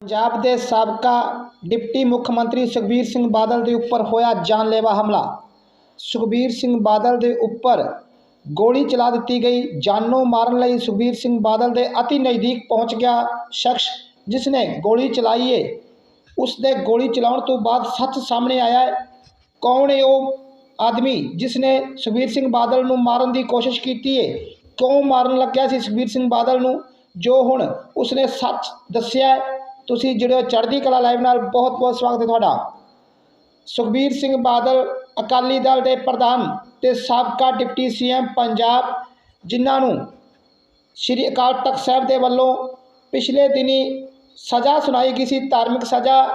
ਪੰਜਾਬ ਦੇ ਸਾਬਕਾ ਡਿਪਟੀ ਮੁੱਖ ਮੰਤਰੀ ਸੁਖਬੀਰ ਸਿੰਘ ਬਾਦਲ ਦੇ ਉੱਪਰ ਹੋਇਆ ਜਾਨਲੇਵਾ ਹਮਲਾ। ਸੁਖਬੀਰ ਸਿੰਘ ਬਾਦਲ ਦੇ ਉੱਪਰ ਗੋਲੀ ਚਲਾ ਦਿੱਤੀ ਗਈ। ਜਾਨੋਂ ਮਾਰਨ ਲਈ ਸੁਖਬੀਰ ਸਿੰਘ ਬਾਦਲ ਦੇ ਅਤੀ ਨਜ਼ਦੀਕ ਪਹੁੰਚ ਗਿਆ ਸ਼ਖਸ ਜਿਸ ਨੇ ਗੋਲੀ ਚਲਾਈ ਏ। ਉਸ ਦੇ ਗੋਲੀ ਚਲਾਉਣ ਤੋਂ ਬਾਅਦ ਸੱਚ ਸਾਹਮਣੇ ਆਇਆ ਕੌਣ ਏ ਉਹ ਆਦਮੀ ਜਿਸ ਨੇ ਸੁਖਬੀਰ ਸਿੰਘ ਬਾਦਲ ਨੂੰ ਮਾਰਨ ਦੀ ਕੋਸ਼ਿਸ਼ ਕੀਤੀ ਏ? ਕਿਉਂ ਮਾਰਨ ਲੱਗਿਆ ਸੀ ਸੁਖਬੀਰ ਸਿੰਘ ਬਾਦਲ ਨੂੰ? ਜੋ ਹੁਣ ਉਸਨੇ ਸੱਚ ਦੱਸਿਆ ਤੁਸੀਂ ਜਿਹੜੇ ਹੋ ਚੜ੍ਹਦੀ ਕਲਾ ਲਾਈਵ ਨਾਲ ਬਹੁਤ ਬਹੁਤ ਸਵਾਗਤ ਹੈ ਤੁਹਾਡਾ। ਸੁਖਬੀਰ ਸਿੰਘ ਬਾਦਲ, ਅਕਾਲੀ ਦਲ ਦੇ ਪ੍ਰਧਾਨ ਤੇ ਸਾਬਕਾ ਡਿਪਟੀ ਸੀਐਮ ਪੰਜਾਬ, ਜਿਨ੍ਹਾਂ ਨੂੰ ਸ਼੍ਰੀ ਅਕਾਲ ਤਖਤ ਸਾਹਿਬ ਦੇ ਵੱਲੋਂ ਪਿਛਲੇ ਦਿਨੀ ਸਜ਼ਾ ਸੁਣਾਈ ਗਈ ਸੀ, ਧਾਰਮਿਕ ਸਜ਼ਾ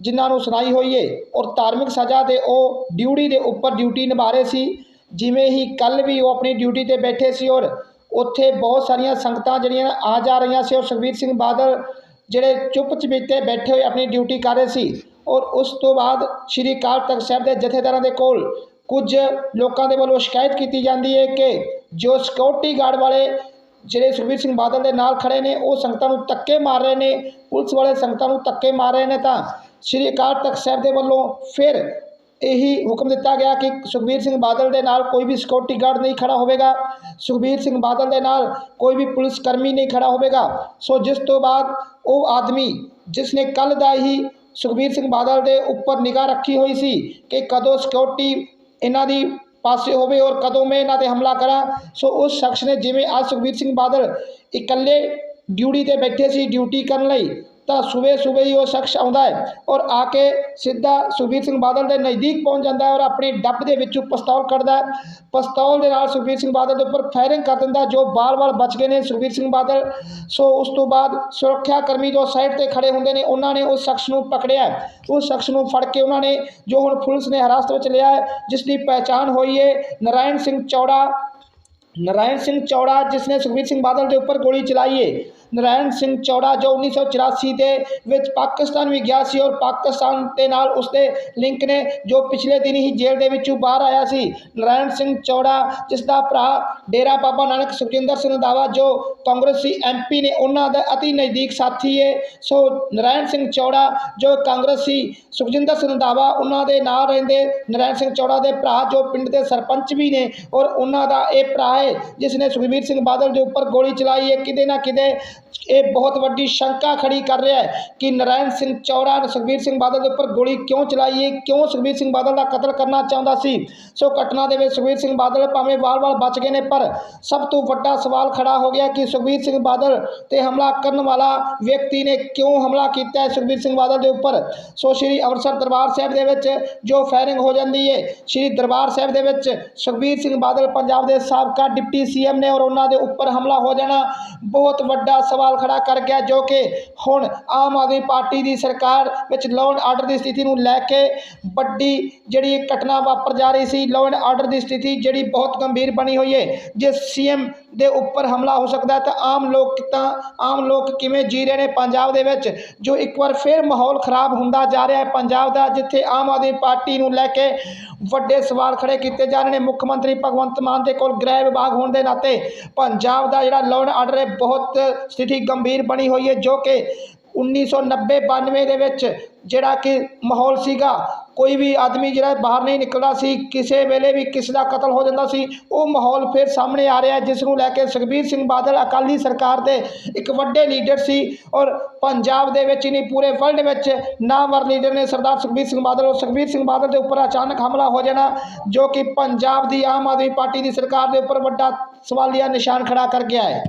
ਜਿਨ੍ਹਾਂ ਨੂੰ ਸੁਣਾਈ ਹੋਈ ਏ, ਔਰ ਧਾਰਮਿਕ ਸਜ਼ਾ ਦੇ ਉਹ ਡਿਊਟੀ ਦੇ ਉੱਪਰ ਡਿਊਟੀ ਨਿਭਾ ਰਹੇ ਸੀ, ਜਿਵੇਂ ਹੀ ਕੱਲ ਵੀ ਉਹ ਆਪਣੀ ਡਿਊਟੀ ਤੇ ਬੈਠੇ ਸੀ, ਔਰ ਉੱਥੇ ਬਹੁਤ ਸਾਰੀਆਂ ਸੰਗਤਾਂ ਜਿਹੜੀਆਂ ਆ ਜਾ ਰਹੀਆਂ ਸੀ, ਔਰ ਸੁਖਬੀਰ ਸਿੰਘ ਬਾਦਲ ਜਿਹੜੇ ਚੁੱਪ ਚਪੀਤੇ ਬੈਠੇ ਹੋਏ ਆਪਣੀ ਡਿਊਟੀ ਕਰ ਰਹੇ ਸੀ ਔਰ ਉਸ ਤੋਂ ਬਾਅਦ ਸ਼੍ਰੀ ਅਕਾਲ ਤਖਤ ਸਾਹਿਬ ਦੇ ਜਥੇਦਾਰਾਂ ਦੇ ਕੋਲ ਕੁਝ ਲੋਕਾਂ ਦੇ ਵੱਲੋਂ ਸ਼ਿਕਾਇਤ ਕੀਤੀ ਜਾਂਦੀ ਹੈ ਕਿ ਜੋ ਸਿਕਿਉਰਿਟੀ ਗਾਰਡ ਵਾਲੇ ਜਿਹੜੇ ਸੁਖਬੀਰ ਸਿੰਘ ਬਾਦਲ ਦੇ ਨਾਲ ਖੜੇ ਨੇ, ਉਹ ਸੰਗਤਾਂ ਨੂੰ ਧੱਕੇ ਮਾਰ ਰਹੇ ਨੇ, ਪੁਲਿਸ ਵਾਲੇ ਸੰਗਤਾਂ ਨੂੰ ਧੱਕੇ ਮਾਰ ਰਹੇ ਨੇ ਤਾਂ ਸ਼੍ਰੀ ਅਕਾਲ ਤਖਤ ਸਾਹਿਬ ਦੇ ਵੱਲੋਂ ਫਿਰ ਇਹੀ ਹੁਕਮ ਦਿੱਤਾ ਗਿਆ ਕਿ ਸੁਖਬੀਰ ਸਿੰਘ ਬਾਦਲ ਦੇ ਨਾਲ ਕੋਈ ਵੀ ਸਿਕਿਉਰਿਟੀ ਗਾਰਡ ਨਹੀਂ ਖੜਾ ਹੋਵੇਗਾ। ਸੁਖਬੀਰ ਸਿੰਘ ਬਾਦਲ ਦੇ ਨਾਲ ਕੋਈ ਵੀ ਪੁਲਿਸ ਕਰਮੀ ਨਹੀਂ ਖੜਾ ਹੋਵੇਗਾ। ਸੋ ਜਿਸ ਤੋਂ ਬਾਅਦ ਉਹ ਆਦਮੀ ਜਿਸ ਨੇ ਕੱਲ ਦਾ ਹੀ ਸੁਖਬੀਰ ਸਿੰਘ ਬਾਦਲ ਦੇ ਉੱਪਰ ਨਿਗਾਹ ਰੱਖੀ ਹੋਈ ਸੀ ਕਿ ਕਦੋਂ ਸਿਕਿਉਰਿਟੀ ਇਹਨਾਂ ਦੀ ਪਾਸੇ ਹੋਵੇ ਔਰ ਕਦੋਂ ਮੈਂ ਇਹਨਾਂ ਤੇ ਹਮਲਾ ਕਰਾਂ, ਸੋ ਉਸ ਸ਼ਖਸ ਨੇ ਜਿਵੇਂ ਅੱਜ ਸੁਖਬੀਰ ਸਿੰਘ ਬਾਦਲ ਇਕੱਲੇ ਡਿਊਟੀ ਤੇ ਬੈਠੇ ਸੀ, ਡਿਊਟੀ ਕਰਨ ਲਈ, ਤਾਂ ਸਵੇਰੇ ਸਵੇਰੇ ਹੀ ਉਹ ਸ਼ਖਸ ਆਉਂਦਾ ਹੈ ਔਰ ਆ ਕੇ ਸਿੱਧਾ ਸੁਖਬੀਰ ਸਿੰਘ ਬਾਦਲ ਦੇ ਨਜ਼ਦੀਕ ਪਹੁੰਚ ਜਾਂਦਾ ਹੈ ਔਰ ਆਪਣੀ ਡੱਬ ਦੇ ਵਿੱਚੋਂ ਪਿਸਤੌਲ ਕੱਢਦਾ ਹੈ। ਪਿਸਤੌਲ ਦੇ ਨਾਲ ਸੁਖਬੀਰ ਸਿੰਘ ਬਾਦਲ ਦੇ ਉੱਪਰ ਫਾਇਰਿੰਗ ਕਰ ਦਿੰਦਾ ਜੋ ਬਾਲ-ਬਾਲ ਬਚ ਗਏ ਨੇ ਸੁਖਬੀਰ ਸਿੰਘ ਬਾਦਲ। ਸੋ ਉਸ ਤੋਂ ਬਾਅਦ ਸੁਰੱਖਿਆ ਕਰਮੀ ਜੋ ਸਾਈਡ ਤੇ ਖੜੇ ਹੁੰਦੇ ਨੇ, ਉਹਨਾਂ ਨੇ ਉਸ ਸ਼ਖਸ ਨੂੰ ਪਕੜਿਆ ਉਸ ਸ਼ਖਸ ਨੂੰ ਫੜ ਕੇ ਉਹਨਾਂ ਨੇ ਜੋ ਹੁਣ ਪੁਲਿਸ ਨੇ ਹਿਰਾਸਤ ਵਿੱਚ ਲਿਆ ਹੈ, ਜਿਸ ਦੀ ਪਹਿਚਾਣ ਹੋਈ ਹੈ ਨਰਾਇਣ ਸਿੰਘ ਚੌੜਾ। ਨਰਾਇਣ ਸਿੰਘ ਚੌੜਾ, ਜਿਸ ਨੇ ਸੁਖਬੀਰ ਸਿੰਘ ਬਾਦਲ ਦੇ ਉੱਪਰ ਗੋਲੀ ਚਲਾਈ ਏ ਨਰਾਇਣ ਸਿੰਘ ਚੌੜਾ ਜੋ 1984 ਦੇ ਵਿੱਚ ਪਾਕਿਸਤਾਨ ਵੀ ਗਿਆ ਸੀ ਔਰ ਪਾਕਿਸਤਾਨ ਦੇ ਨਾਲ ਉਸਦੇ ਲਿੰਕ ਨੇ ਜੋ ਪਿਛਲੇ ਦਿਨ ਹੀ ਜੇਲ੍ਹ ਦੇ ਵਿੱਚੋਂ ਬਾਹਰ ਆਇਆ ਸੀ। ਨਰਾਇਣ ਸਿੰਘ ਚੌੜਾ ਜਿਸ ਦਾ ਭਰਾ ਡੇਰਾ ਬਾਬਾ ਨਾਨਕ ਸੁਖਜਿੰਦਰ ਸਿੰਘ ਰੰਧਾਵਾ ਜੋ ਕਾਂਗਰਸੀ ਐਮਪੀ ਨੇ, ਉਹਨਾਂ ਦਾ ਅਤੀ ਨਜ਼ਦੀਕ ਸਾਥੀ ਹੈ ਸੋ ਨਰਾਇਣ ਸਿੰਘ ਚੌੜਾ ਜੋ ਕਾਂਗਰਸੀ ਸੁਖਜਿੰਦਰ ਸਿੰਘ ਰੰਧਾਵਾ ਉਹਨਾਂ ਦੇ ਨਾਲ ਰਹਿੰਦੇ ਨਰਾਇਣ ਸਿੰਘ ਚੌੜਾ ਦੇ ਭਰਾ ਜੋ ਪਿੰਡ ਦੇ ਸਰਪੰਚ ਵੀ ਨੇ ਔਰ ਉਹਨਾਂ ਦਾ ਇਹ ਭਰਾ ਹੈ ਜਿਸ ਨੇ ਸੁਖਬੀਰ ਸਿੰਘ ਬਾਦਲ ਦੇ ਉੱਪਰ ਗੋਲੀ ਚਲਾਈ ਹੈ ਕਿਤੇ ਨਾ ਕਿਤੇ ਇਹ ਬਹੁਤ ਵੱਡੀ ਸ਼ੰਕਾ ਖੜੀ ਕਰ ਰਿਹਾ ਹੈ ਕਿ ਨਰਾਇਣ ਸਿੰਘ ਚੌੜਾ ਨੇ ਸੁਖਬੀਰ ਸਿੰਘ ਬਾਦਲ ਦੇ ਉੱਪਰ ਗੋਲੀ ਕਿਉਂ ਚਲਾਈ ਹੈ? ਕਿਉਂ ਸੁਖਬੀਰ ਸਿੰਘ ਬਾਦਲ ਦਾ ਕਤਲ ਕਰਨਾ ਚਾਹੁੰਦਾ ਸੀ? ਸੋ ਘਟਨਾ ਦੇ ਵਿੱਚ ਸੁਖਬੀਰ ਸਿੰਘ ਬਾਦਲ ਭਾਵੇਂ ਵਾਰ ਵਾਰ ਬਚ ਗਏ ਨੇ, ਪਰ ਸਭ ਤੋਂ ਵੱਡਾ ਸਵਾਲ ਖੜਾ ਹੋ ਗਿਆ ਕਿ ਸੁਖਬੀਰ ਸਿੰਘ ਬਾਦਲ ਤੇ ਹਮਲਾ ਕਰਨ ਵਾਲਾ ਵਿਅਕਤੀ ਨੇ ਕਿਉਂ ਹਮਲਾ ਕੀਤਾ ਹੈ ਸੁਖਬੀਰ ਸਿੰਘ ਬਾਦਲ ਦੇ ਉੱਪਰ? ਸੋ ਸ਼੍ਰੀ ਅੰਮ੍ਰਿਤਸਰ ਦਰਬਾਰ ਸਾਹਿਬ ਦੇ ਵਿੱਚ ਜੋ ਫਾਇਰਿੰਗ ਹੋ ਜਾਂਦੀ ਹੈ, ਸ਼੍ਰੀ ਦਰਬਾਰ ਸਾਹਿਬ ਦੇ ਵਿੱਚ ਸੁਖਬੀਰ ਸਿੰਘ ਬਾਦਲ ਪੰਜਾਬ ਦੇ ਸਾਬਕਾ ਡਿਪਟੀ ਸੀਐਮ ਨੇ ਔਰ ਉਹਨਾਂ ਦੇ ਉੱਪਰ ਹਮਲਾ ਹੋ ਜਾਣਾ ਬਹੁਤ ਵੱਡਾ ਸਵਾਲ ਖੜਾ ਕਰ ਗਿਆ ਜੋ ਕਿ ਹੁਣ ਆਮ ਆਦਮੀ ਪਾਰਟੀ ਦੀ ਸਰਕਾਰ ਵਿੱਚ ਲਾਅ ਐਂਡ ਆਰਡਰ ਦੀ ਸਥਿਤੀ ਨੂੰ ਲੈ ਕੇ ਵੱਡੀ ਜਿਹੜੀ ਘਟਨਾ ਵਾਪਰ ਜਾ ਰਹੀ ਸੀ ਲਾਅ ਐਂਡ ਆਰਡਰ ਦੀ ਸਥਿਤੀ ਜਿਹੜੀ ਬਹੁਤ ਗੰਭੀਰ ਬਣੀ ਹੋਈ ਹੈ। ਜੇ ਸੀਐਮ ਦੇ ਉੱਪਰ ਹਮਲਾ ਹੋ ਸਕਦਾ ਤਾਂ ਆਮ ਲੋਕ ਤਾਂ ਆਮ ਲੋਕ ਕਿਵੇਂ ਜੀ ਰਹੇ ਨੇ ਪੰਜਾਬ ਦੇ ਵਿੱਚ? ਜੋ ਇੱਕ ਵਾਰ ਫਿਰ ਮਾਹੌਲ ਖਰਾਬ ਹੁੰਦਾ ਜਾ ਰਿਹਾ ਹੈ ਪੰਜਾਬ ਦਾ, ਜਿੱਥੇ ਆਮ ਆਦਮੀ ਪਾਰਟੀ ਨੂੰ ਲੈ ਕੇ ਵੱਡੇ ਸਵਾਲ ਖੜੇ ਕੀਤੇ ਜਾ ਰਹੇ ਨੇ। ਮੁੱਖ ਮੰਤਰੀ ਭਗਵੰਤ ਮਾਨ ਦੇ ਕੋਲ ਗ੍ਰਹਿ ਵਿਭਾਗ ਹੋਣ ਦੇ ਨਾਤੇ ਪੰਜਾਬ ਦਾ ਜਿਹੜਾ ਲਾਅ ਐਂਡ ਆਰਡਰ ਹੈ, ਬਹੁਤ ਸਥਿਤੀ ਗੰਭੀਰ ਬਣੀ ਹੋਈ ਹੈ, ਜੋ ਕਿ 1990 92 ਦੇ ਵਿੱਚ ਜਿਹੜਾ ਕਿ ਮਾਹੌਲ ਸੀਗਾ, ਕੋਈ ਵੀ ਆਦਮੀ ਜਿਹੜਾ ਬਾਹਰ ਨਹੀਂ ਨਿਕਲਦਾ ਸੀ, ਕਿਸੇ ਵੇਲੇ ਵੀ ਕਿਸੇ ਦਾ ਕਤਲ ਹੋ ਜਾਂਦਾ ਸੀ, ਉਹ ਮਾਹੌਲ ਫਿਰ ਸਾਹਮਣੇ ਆ ਰਿਹਾ ਜਿਸ ਨੂੰ ਲੈ ਕੇ ਸੁਖਬੀਰ ਸਿੰਘ ਬਾਦਲ ਅਕਾਲੀ ਸਰਕਾਰ ਦੇ ਇੱਕ ਵੱਡੇ ਲੀਡਰ ਸੀ ਔਰ ਪੰਜਾਬ ਦੇ ਵਿੱਚ ਹੀ ਨਹੀਂ, ਪੂਰੇ ਵਰਲਡ ਵਿੱਚ ਨਾਮਵਰ ਲੀਡਰ ਨੇ ਸਰਦਾਰ ਸੁਖਬੀਰ ਸਿੰਘ ਬਾਦਲ ਔਰ ਸੁਖਬੀਰ ਸਿੰਘ ਬਾਦਲ ਦੇ ਉੱਪਰ ਅਚਾਨਕ ਹਮਲਾ ਹੋ ਜਾਣਾ, ਜੋ ਕਿ ਪੰਜਾਬ ਦੀ ਆਮ ਆਦਮੀ ਪਾਰਟੀ ਦੀ ਸਰਕਾਰ ਦੇ ਉੱਪਰ ਵੱਡਾ ਸਵਾਲੀਆ ਨਿਸ਼ਾਨ ਖੜਾ ਕਰ ਗਿਆ ਹੈ।